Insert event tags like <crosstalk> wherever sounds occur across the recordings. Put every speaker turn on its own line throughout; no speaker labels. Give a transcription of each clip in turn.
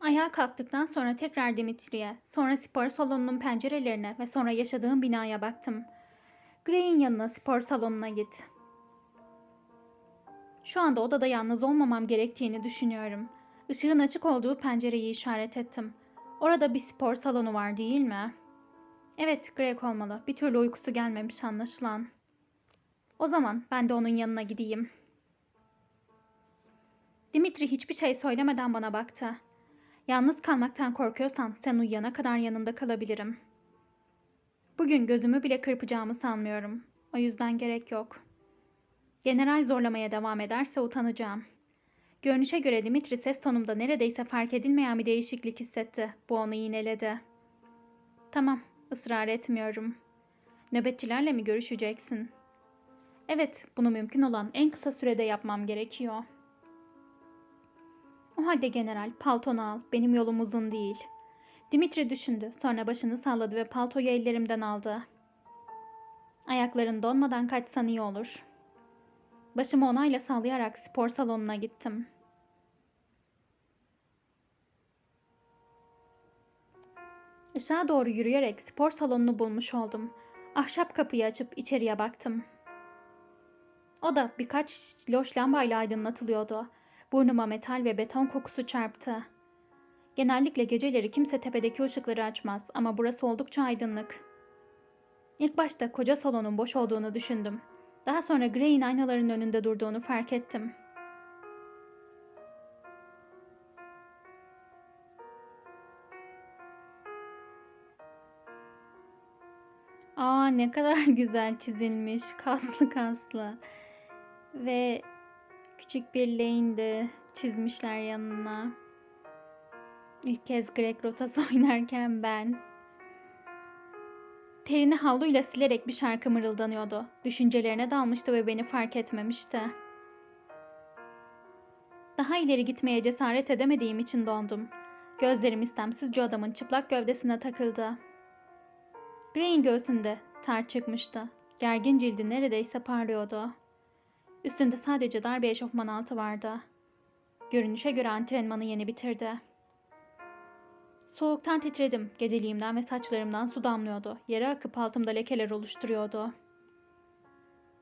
Ayağa kalktıktan sonra tekrar Dimitri'ye, sonra spor salonunun pencerelerine ve sonra yaşadığım binaya baktım. Gray'in yanına spor salonuna git. Şu anda odada yalnız olmamam gerektiğini düşünüyorum. Işığın açık olduğu pencereyi işaret ettim. Orada bir spor salonu var değil mi? Evet, Greg olmalı. Bir türlü uykusu gelmemiş anlaşılan. O zaman ben de onun yanına gideyim. Dimitri hiçbir şey söylemeden bana baktı. Yalnız kalmaktan korkuyorsan sen uyuyana kadar yanında kalabilirim. Bugün gözümü bile kırpacağımı sanmıyorum. O yüzden gerek yok. General zorlamaya devam ederse utanacağım. Görünüşe göre Dimitri ses tonumda neredeyse fark edilmeyen bir değişiklik hissetti. Bu onu iğneledi. Tamam, ısrar etmiyorum. Nöbetçilerle mi görüşeceksin? Evet, bunu mümkün olan en kısa sürede yapmam gerekiyor. O halde general, paltonu al. Benim yolum uzun değil. Dimitri düşündü. Sonra başını salladı ve paltoyu ellerimden aldı. Ayakların donmadan kaçsan iyi olur. Başımı onayla sallayarak spor salonuna gittim. Işığa doğru yürüyerek spor salonunu bulmuş oldum. Ahşap kapıyı açıp içeriye baktım. O da birkaç loş lambayla aydınlatılıyordu. Burnuma metal ve beton kokusu çarptı. Genellikle geceleri kimse tepedeki ışıkları açmaz ama burası oldukça aydınlık. İlk başta koca salonun boş olduğunu düşündüm. Daha sonra Gray'in aynaların önünde durduğunu fark ettim. Aa ne kadar <laughs> güzel çizilmiş. Kaslı kaslı. Ve küçük bir lane de çizmişler yanına. İlk kez Greg rotası <laughs> oynarken ben. Terini havluyla silerek bir şarkı mırıldanıyordu. Düşüncelerine dalmıştı ve beni fark etmemişti. Daha ileri gitmeye cesaret edemediğim için dondum. Gözlerim istemsizce adamın çıplak gövdesine takıldı. Gray'in göğsünde ter çıkmıştı. Gergin cildi neredeyse parlıyordu. Üstünde sadece dar bir eşofman altı vardı. Görünüşe göre antrenmanı yeni bitirdi. Soğuktan titredim. Geceliğimden ve saçlarımdan su damlıyordu. Yere akıp altımda lekeler oluşturuyordu.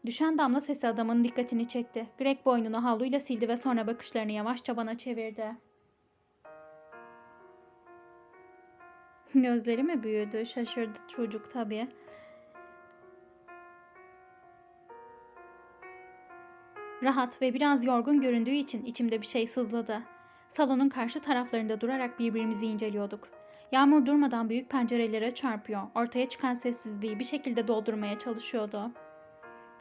Düşen damla sesi adamın dikkatini çekti. Greg boynunu havluyla sildi ve sonra bakışlarını yavaşça bana çevirdi. Gözleri mi büyüdü? Şaşırdı çocuk tabii. Rahat ve biraz yorgun göründüğü için içimde bir şey sızladı. Salonun karşı taraflarında durarak birbirimizi inceliyorduk. Yağmur durmadan büyük pencerelere çarpıyor, ortaya çıkan sessizliği bir şekilde doldurmaya çalışıyordu.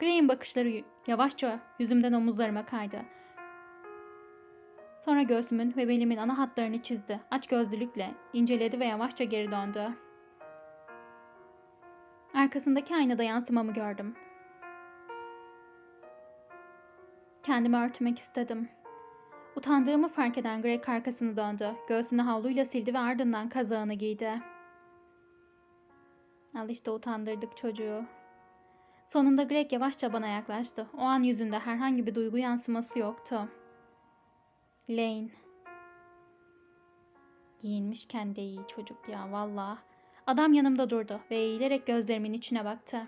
Gray'in bakışları yavaşça yüzümden omuzlarıma kaydı. Sonra göğsümün ve belimin ana hatlarını çizdi. Aç gözlülükle inceledi ve yavaşça geri döndü. Arkasındaki aynada yansımamı gördüm. Kendimi örtmek istedim. Utandığımı fark eden Greg arkasını döndü. Göğsünü havluyla sildi ve ardından kazağını giydi. Al işte utandırdık çocuğu. Sonunda Greg yavaşça bana yaklaştı. O an yüzünde herhangi bir duygu yansıması yoktu. Lane. Giyinmişken de iyi çocuk ya valla. Adam yanımda durdu ve eğilerek gözlerimin içine baktı.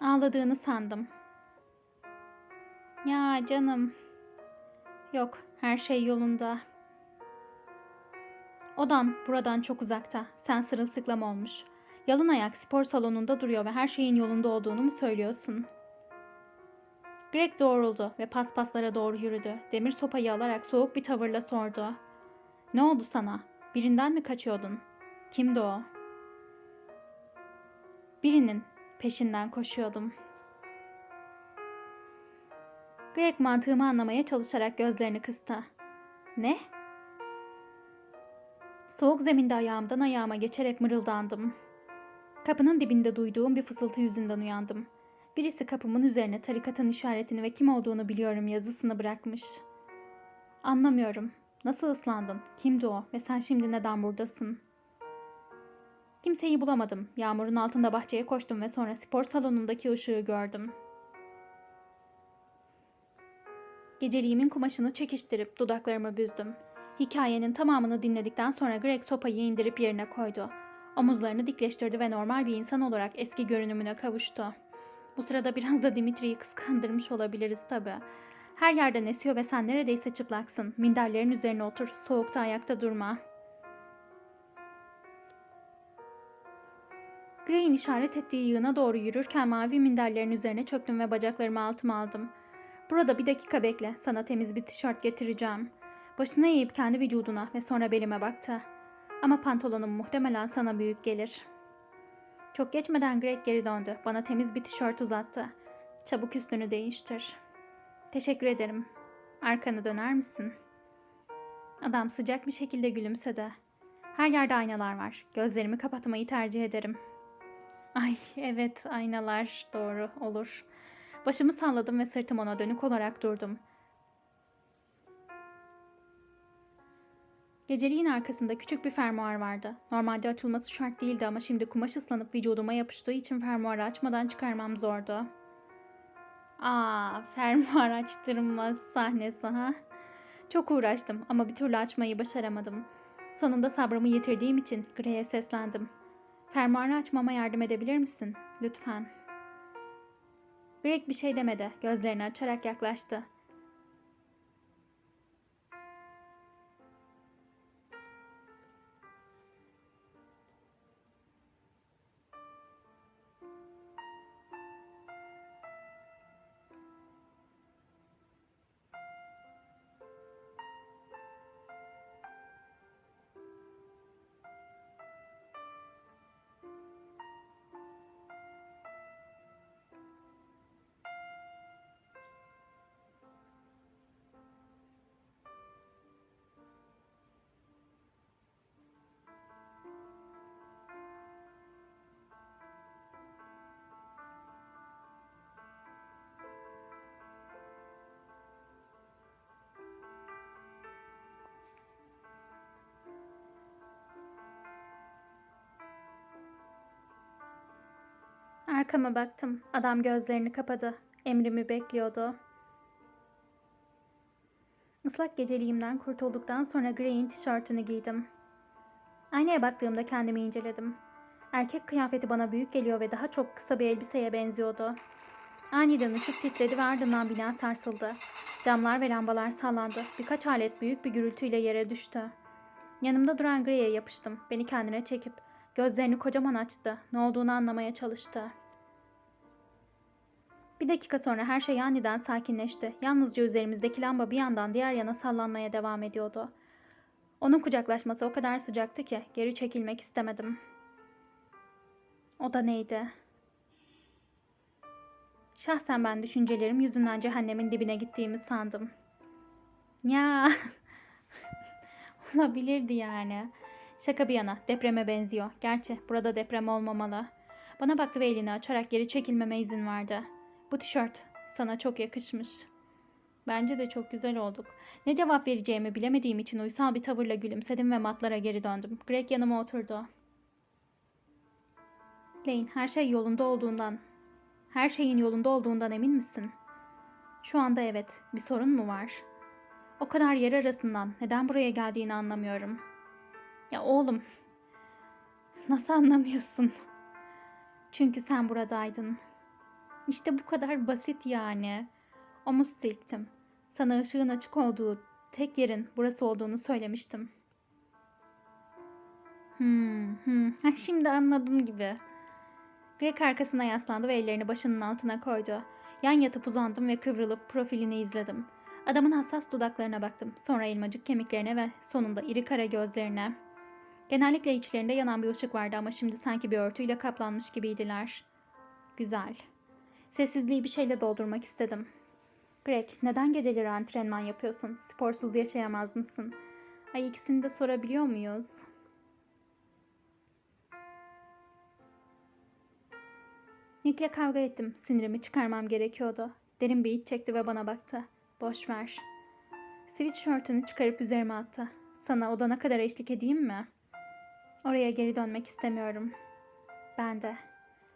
Ağladığını sandım. Ya canım. Yok, her şey yolunda. Odan buradan çok uzakta. Sen sırılsıklam olmuş. Yalın ayak spor salonunda duruyor ve her şeyin yolunda olduğunu mu söylüyorsun? Greg doğruldu ve paspaslara doğru yürüdü. Demir sopayı alarak soğuk bir tavırla sordu. Ne oldu sana? Birinden mi kaçıyordun? Kimdi o? Birinin peşinden koşuyordum.'' Greg mantığımı anlamaya çalışarak gözlerini kıstı. Ne? Soğuk zeminde ayağımdan ayağıma geçerek mırıldandım. Kapının dibinde duyduğum bir fısıltı yüzünden uyandım. Birisi kapımın üzerine tarikatın işaretini ve kim olduğunu biliyorum yazısını bırakmış. Anlamıyorum. Nasıl ıslandın? Kimdi o? Ve sen şimdi neden buradasın? Kimseyi bulamadım. Yağmurun altında bahçeye koştum ve sonra spor salonundaki ışığı gördüm.'' Geceliğimin kumaşını çekiştirip dudaklarımı büzdüm. Hikayenin tamamını dinledikten sonra Greg sopayı indirip yerine koydu. Omuzlarını dikleştirdi ve normal bir insan olarak eski görünümüne kavuştu. Bu sırada biraz da Dimitri'yi kıskandırmış olabiliriz tabii. Her yerden esiyor ve sen neredeyse çıplaksın. Minderlerin üzerine otur, soğukta ayakta durma. Gray'in işaret ettiği yığına doğru yürürken mavi minderlerin üzerine çöktüm ve bacaklarımı altıma aldım. Burada bir dakika bekle, sana temiz bir tişört getireceğim. Başını eğip kendi vücuduna ve sonra belime baktı. Ama pantolonum muhtemelen sana büyük gelir. Çok geçmeden Greg geri döndü. Bana temiz bir tişört uzattı. Çabuk üstünü değiştir. Teşekkür ederim. Arkanı döner misin? Adam sıcak bir şekilde gülümsedi. Her yerde aynalar var. Gözlerimi kapatmayı tercih ederim. Ay evet aynalar doğru olur. Başımı salladım ve sırtım ona dönük olarak durdum. Geceliğin arkasında küçük bir fermuar vardı. Normalde açılması şart değildi ama şimdi kumaş ıslanıp vücuduma yapıştığı için fermuarı açmadan çıkarmam zordu. Aa, fermuar açtırma sahnesi ha. Çok uğraştım ama bir türlü açmayı başaramadım. Sonunda sabrımı yitirdiğim için Grey'e seslendim. Fermuarı açmama yardım edebilir misin? Lütfen. Greg bir şey demedi. Gözlerini açarak yaklaştı. Arkama baktım. Adam gözlerini kapadı. Emrimi bekliyordu. Islak geceliğimden kurtulduktan sonra Grey'in tişörtünü giydim. Aynaya baktığımda kendimi inceledim. Erkek kıyafeti bana büyük geliyor ve daha çok kısa bir elbiseye benziyordu. Aniden ışık titredi ve ardından bina sarsıldı. Camlar ve lambalar sallandı. Birkaç alet büyük bir gürültüyle yere düştü. Yanımda duran Grey'e yapıştım. Beni kendine çekip gözlerini kocaman açtı. Ne olduğunu anlamaya çalıştı. Bir dakika sonra her şey aniden sakinleşti. Yalnızca üzerimizdeki lamba bir yandan diğer yana sallanmaya devam ediyordu. Onun kucaklaşması o kadar sıcaktı ki geri çekilmek istemedim. O da neydi? Şahsen ben düşüncelerim yüzünden cehennemin dibine gittiğimi sandım. Ya <laughs> olabilirdi yani. Şaka bir yana depreme benziyor. Gerçi burada deprem olmamalı. Bana baktı ve elini açarak geri çekilmeme izin verdi. Bu tişört sana çok yakışmış. Bence de çok güzel olduk. Ne cevap vereceğimi bilemediğim için uysal bir tavırla gülümsedim ve matlara geri döndüm. Greg yanıma oturdu. Lane, her şey yolunda olduğundan, her şeyin yolunda olduğundan emin misin? Şu anda evet. Bir sorun mu var? O kadar yer arasından neden buraya geldiğini anlamıyorum. Ya oğlum, nasıl anlamıyorsun? Çünkü sen buradaydın. İşte bu kadar basit yani. Omuz silktim. Sana ışığın açık olduğu tek yerin burası olduğunu söylemiştim. Hmm, hmm. Şimdi anladım gibi. Greg arkasına yaslandı ve ellerini başının altına koydu. Yan yatıp uzandım ve kıvrılıp profilini izledim. Adamın hassas dudaklarına baktım. Sonra elmacık kemiklerine ve sonunda iri kara gözlerine. Genellikle içlerinde yanan bir ışık vardı ama şimdi sanki bir örtüyle kaplanmış gibiydiler. Güzel. Sessizliği bir şeyle doldurmak istedim. Greg, neden geceleri antrenman yapıyorsun? Sporsuz yaşayamaz mısın? Ay ikisini de sorabiliyor muyuz? Nick'le kavga ettim. Sinirimi çıkarmam gerekiyordu. Derin bir iç çekti ve bana baktı. Boş ver. Sweatshirt'ünü çıkarıp üzerime attı. Sana odana kadar eşlik edeyim mi? Oraya geri dönmek istemiyorum. Ben de.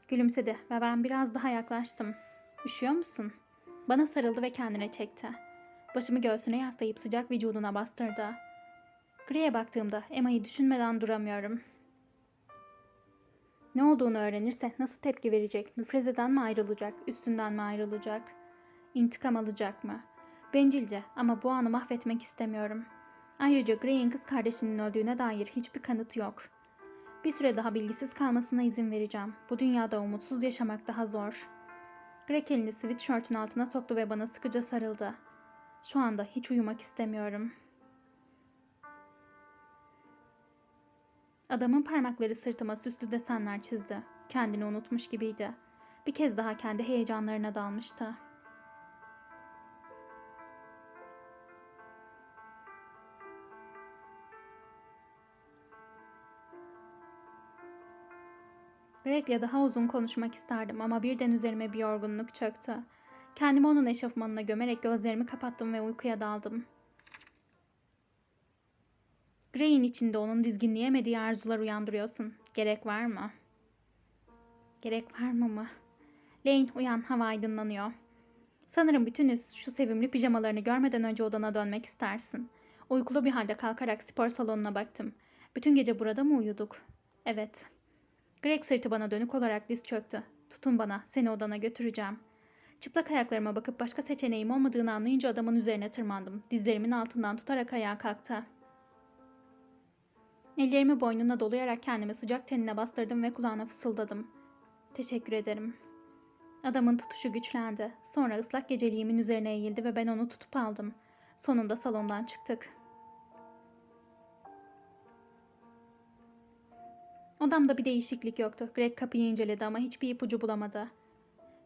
Gülümsedi ve ben biraz daha yaklaştım. Üşüyor musun? Bana sarıldı ve kendine çekti. Başımı göğsüne yaslayıp sıcak vücuduna bastırdı. Grey'e baktığımda Emma'yı düşünmeden duramıyorum. Ne olduğunu öğrenirse nasıl tepki verecek? Müfrezeden mi ayrılacak? Üstünden mi ayrılacak? İntikam alacak mı? Bencilce ama bu anı mahvetmek istemiyorum. Ayrıca Grey'in kız kardeşinin öldüğüne dair hiçbir kanıt yok. Bir süre daha bilgisiz kalmasına izin vereceğim. Bu dünyada umutsuz yaşamak daha zor. Greg elini sweatshirt'ün altına soktu ve bana sıkıca sarıldı. Şu anda hiç uyumak istemiyorum. Adamın parmakları sırtıma süslü desenler çizdi. Kendini unutmuş gibiydi. Bir kez daha kendi heyecanlarına dalmıştı. Greg'le daha uzun konuşmak isterdim ama birden üzerime bir yorgunluk çöktü. Kendimi onun eşofmanına gömerek gözlerimi kapattım ve uykuya daldım. Grey'in içinde onun dizginleyemediği arzular uyandırıyorsun. Gerek var mı? Gerek var mı mı? Lane uyan hava aydınlanıyor. Sanırım bütünüz şu sevimli pijamalarını görmeden önce odana dönmek istersin. Uykulu bir halde kalkarak spor salonuna baktım. Bütün gece burada mı uyuduk? Evet. Greg sırtı bana dönük olarak diz çöktü. Tutun bana, seni odana götüreceğim. Çıplak ayaklarıma bakıp başka seçeneğim olmadığını anlayınca adamın üzerine tırmandım. Dizlerimin altından tutarak ayağa kalktı. Ellerimi boynuna dolayarak kendimi sıcak tenine bastırdım ve kulağına fısıldadım. Teşekkür ederim. Adamın tutuşu güçlendi. Sonra ıslak geceliğimin üzerine eğildi ve ben onu tutup aldım. Sonunda salondan çıktık. Odamda bir değişiklik yoktu. Greg kapıyı inceledi ama hiçbir ipucu bulamadı.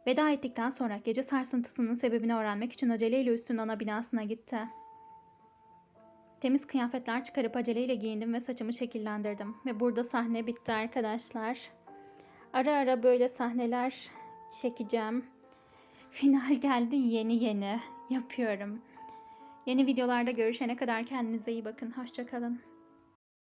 Veda ettikten sonra gece sarsıntısının sebebini öğrenmek için aceleyle üstün ana binasına gitti. Temiz kıyafetler çıkarıp aceleyle giyindim ve saçımı şekillendirdim. Ve burada sahne bitti arkadaşlar. Ara ara böyle sahneler çekeceğim. Final geldi yeni yeni yapıyorum. Yeni videolarda görüşene kadar kendinize iyi bakın. Hoşçakalın.